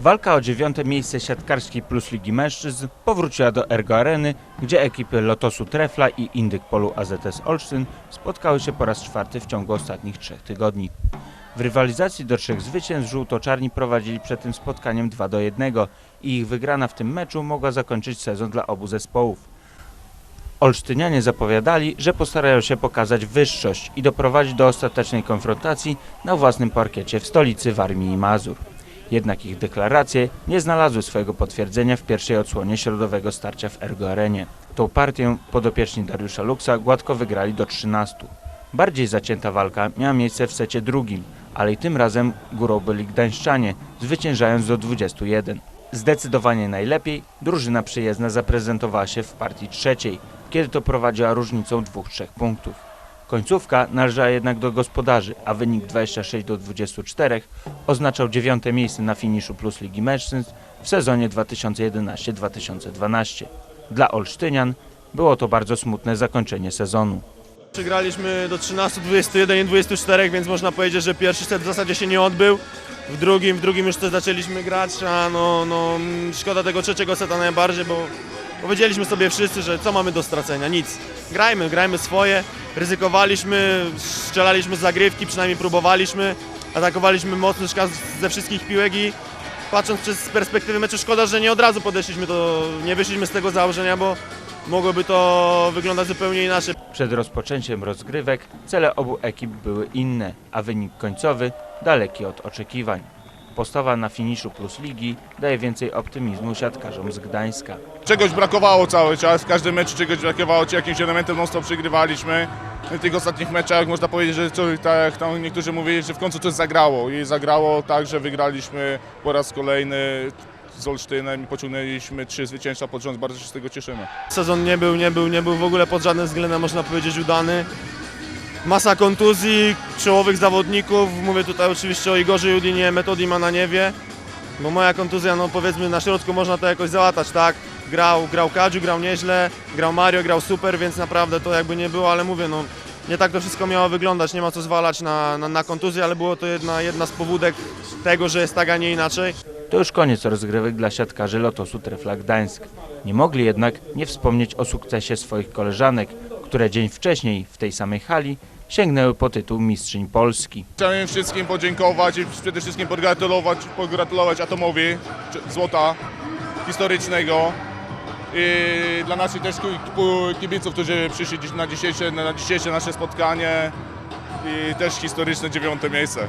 Walka o dziewiąte miejsce siatkarskiej plus Ligi Mężczyzn powróciła do Ergo Areny, gdzie ekipy Lotosu Trefla i Indyk Polu AZS Olsztyn spotkały się po raz czwarty w ciągu ostatnich trzech tygodni. W rywalizacji do trzech zwycięstw żółto-czarni prowadzili przed tym spotkaniem 2 do 1 i ich wygrana w tym meczu mogła zakończyć sezon dla obu zespołów. Olsztynianie zapowiadali, że postarają się pokazać wyższość i doprowadzić do ostatecznej konfrontacji na własnym parkiecie w stolicy Warmii i Mazur. Jednak ich deklaracje nie znalazły swojego potwierdzenia w pierwszej odsłonie środowego starcia w Ergo Arenie. Tą partię podopieczni Dariusza Luksa gładko wygrali do 13. Bardziej zacięta walka miała miejsce w secie drugim, ale i tym razem górą byli gdańszczanie, zwyciężając do 21. Zdecydowanie najlepiej drużyna przyjezdna zaprezentowała się w partii trzeciej, kiedy to prowadziła różnicą 2-3 punktów. Końcówka należała jednak do gospodarzy, a wynik 26 do 24 oznaczał dziewiąte miejsce na finiszu plus Ligi Mężczyzn w sezonie 2011-2012. Dla Olsztynian było to bardzo smutne zakończenie sezonu. Przegraliśmy do 13, 21 i 24, więc można powiedzieć, że pierwszy set w zasadzie się nie odbył. W drugim, w drugim już też zaczęliśmy grać, a no, no szkoda tego trzeciego seta najbardziej, bo powiedzieliśmy sobie wszyscy, że co mamy do stracenia, nic. Grajmy, grajmy swoje, ryzykowaliśmy, strzelaliśmy z zagrywki, przynajmniej próbowaliśmy, atakowaliśmy mocny szkaz ze wszystkich piłek i patrząc przez perspektywy meczu, szkoda, że nie od razu podeszliśmy do, nie wyszliśmy z tego założenia, bo mogłoby to wyglądać zupełnie inaczej. Przed rozpoczęciem rozgrywek cele obu ekip były inne, a wynik końcowy daleki od oczekiwań. Postawa na finiszu plus ligi daje więcej optymizmu siatkarzom z Gdańska. Czegoś brakowało cały czas, w każdym meczu czegoś brakowało, czy jakimś elementem non stop przegrywaliśmy. W tych ostatnich meczach można powiedzieć, że co, tak jak tam niektórzy mówili, że w końcu coś zagrało i zagrało tak, że wygraliśmy po raz kolejny z Olsztynem i pociągnęliśmy trzy zwycięstwa pod rząd, bardzo się z tego cieszymy. Sezon nie był, nie był, nie był w ogóle pod żadnym względem, można powiedzieć, udany. Masa kontuzji, czołowych zawodników, mówię tutaj oczywiście o Igorze Judinie, Metodi Mananiewie, bo moja kontuzja, no powiedzmy na środku można to jakoś załatać, tak? Grał, grał Kadziu, grał nieźle, grał Mario, grał super, więc naprawdę to jakby nie było, ale mówię, no nie tak to wszystko miało wyglądać, nie ma co zwalać na, na, na kontuzję, ale było to jedna, jedna z powódek tego, że jest tak, a nie inaczej. To już koniec rozgrywek dla siatkarzy Lotosu Trefla Gdańsk. Nie mogli jednak nie wspomnieć o sukcesie swoich koleżanek, które dzień wcześniej w tej samej hali sięgnęły po tytuł Mistrzyń Polski. Chciałem wszystkim podziękować i przede wszystkim pogratulować, pogratulować Atomowi złota historycznego. I dla naszych też ki- ki- kibiców, którzy przyszli na dzisiejsze, na dzisiejsze nasze spotkanie i też historyczne dziewiąte miejsce.